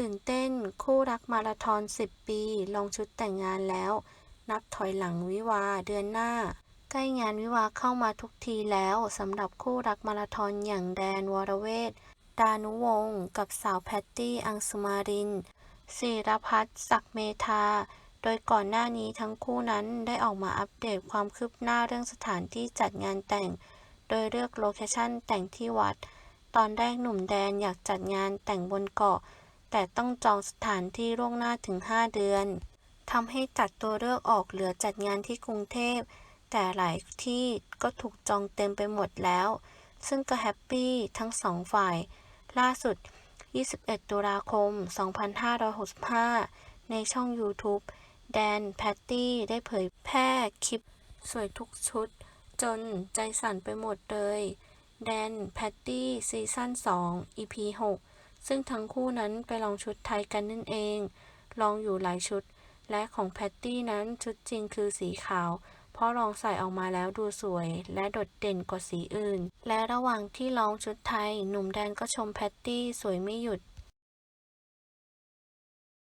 ตื่นเต้นคู่รักมาราธอน 10 ปี ลงชุดแต่งงานแล้ว นับถอยหลังวิวาเดือนหน้า ใกล้งานวิวาเข้ามาทุกทีแล้วสำหรับคู่รักมาราธอนอย่างแดนวรเวทดานุวงศ์กับสาวแพตตี้อังสุมารินศิรพัฒน์ศักดิ์เมธา โดยก่อนหน้านี้ทั้งคู่นั้นได้ออกมาอัปเดตความคืบหน้าเรื่องสถานที่จัดงานแต่ง โดยเลือกโลเคชั่นแต่งที่วัด ตอนแรกหนุ่มแดนอยากจัดงานแต่งบนเกาะ แต่ต้องจองสถานที่ล่วงหน้าถึง 5 เดือนทำให้ตัดตัวเลือกออกเหลือจัดงานที่กรุงเทพ แต่หลายที่ก็ถูกจองเต็มไปหมดแล้ว ซึ่งก็แฮปปี้ทั้งสองฝ่าย ล่าสุด 21 ตุลาคม 2565 ในช่อง YouTube แดน แพตตี้ ได้เผยแพร่คลิป สวยทุกชุด จนใจสั่นไปหมดเลย แดน แพตตี้ ซีซั่น 2 EP 6 ซึ่งทั้งคู่นั้นไปลองชุดไทยกันนั่นเอง ลองอยู่หลายชุด และของแพตตี้นั้นชุดจริงคือสีขาว เพราะลองใส่ออกมาแล้วดูสวย และโดดเด่นกว่าสีอื่น และระหว่างที่ลองชุดไทย หนุ่มแดนก็ชมแพตตี้สวยไม่หยุด